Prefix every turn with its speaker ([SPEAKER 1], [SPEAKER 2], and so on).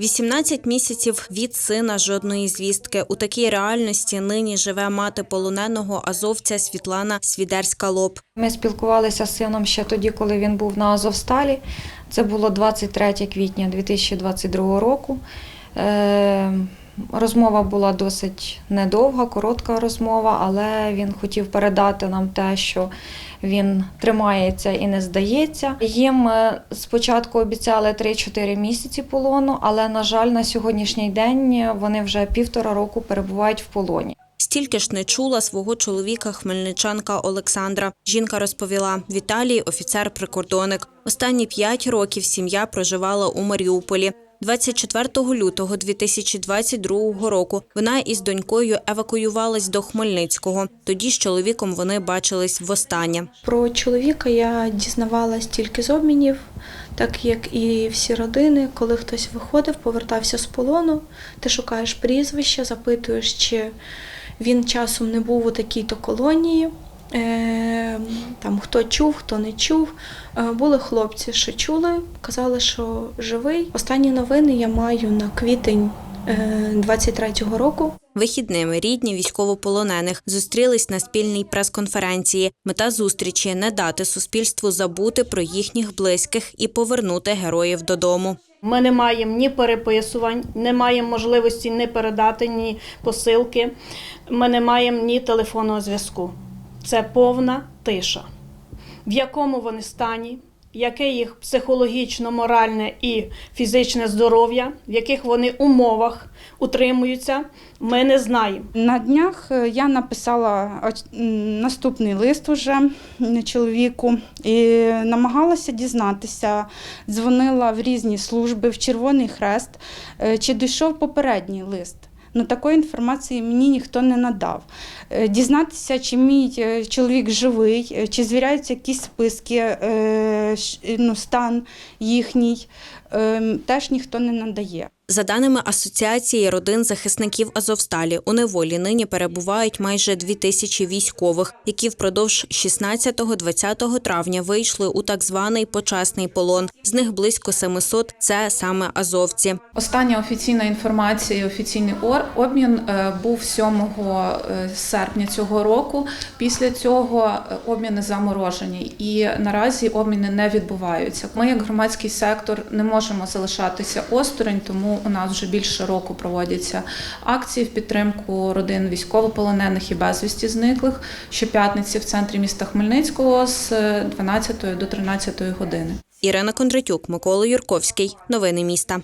[SPEAKER 1] 18 місяців від сина жодної звістки. У такій реальності нині живе мати полоненого азовця Світлана Свідерська-Лоб.
[SPEAKER 2] Ми спілкувалися з сином ще тоді, коли він був на Азовсталі. Це було 23 квітня 2022 року. Е, Розмова була досить недовга, коротка розмова, але він хотів передати нам те, що він тримається і не здається. Їм е, спочатку обіцяли 3-4 місяці полону, але, на жаль, на сьогоднішній день вони вже півтора року перебувають в полоні.
[SPEAKER 1] Стільки ж не чула свого чоловіка хмельничанка Олександра. Жінка розповіла, Віталій – офіцер-прикордонник. Останні п'ять років сім'я проживала у Маріуполі. 24 лютого 2022 року вона із донькою евакуювалась до Хмельницького. Тоді з чоловіком вони бачились востаннє.
[SPEAKER 3] Про чоловіка я дізнавалась тільки з обмінів, так як і всі родини, коли хтось виходив, повертався з полону, ти шукаєш прізвище, запитуєш, чи він часом не був у такій-то колонії. Е, Там хто чув, хто не чув. Е, Були хлопці, що чули, казали, що живий. Останні новини я маю на квітень е, 23-го року.
[SPEAKER 1] Вихідними рідні військовополонених зустрілись на спільній прес-конференції. Мета зустрічі не дати суспільству забути про їхніх близьких і повернути героїв додому.
[SPEAKER 4] Ми не маємо ні переписувань, не маємо можливості ні передати, ні посилки. Ми не маємо ні телефонного зв'язку. Це повна тиша. В якому вони стані, яке їх психологічно, моральне і фізичне здоров'я, в яких вони умовах утримуються, ми не знаємо.
[SPEAKER 5] На днях е, я написала наступний лист уже чоловіку і намагалася дізнатися, дзвонила в різні служби, в Червоний Хрест, е, чи дійшов попередній лист. Ну, такої інформації мені ніхто не надав. Е, Дізнатися, чи мій е, чоловік живий, е, чи звіряються якісь списки, ну, стан їхній, е, теж ніхто не надає.
[SPEAKER 1] За даними Асоціації родин захисників Азовсталі, у неволі нині перебувають майже дві тисячі військових, які впродовж 16-20 травня вийшли у так званий почесний полон. З них близько 700 – це саме азовці.
[SPEAKER 6] Остання офіційна інформація, офіційний обмін е, був 7 е, серпня цього року. Після цього е, обміни заморожені і наразі обміни не відбуваються. Ми, як громадський сектор, не можемо залишатися осторонь, тому у нас вже більше року проводяться акції в підтримку родин військовополонених і безвісті зниклих щоп'ятниці в центрі міста Хмельницького з е, 12 до 13 години.
[SPEAKER 1] Ірина Кондратюк, Микола Юрковський. Новини міста.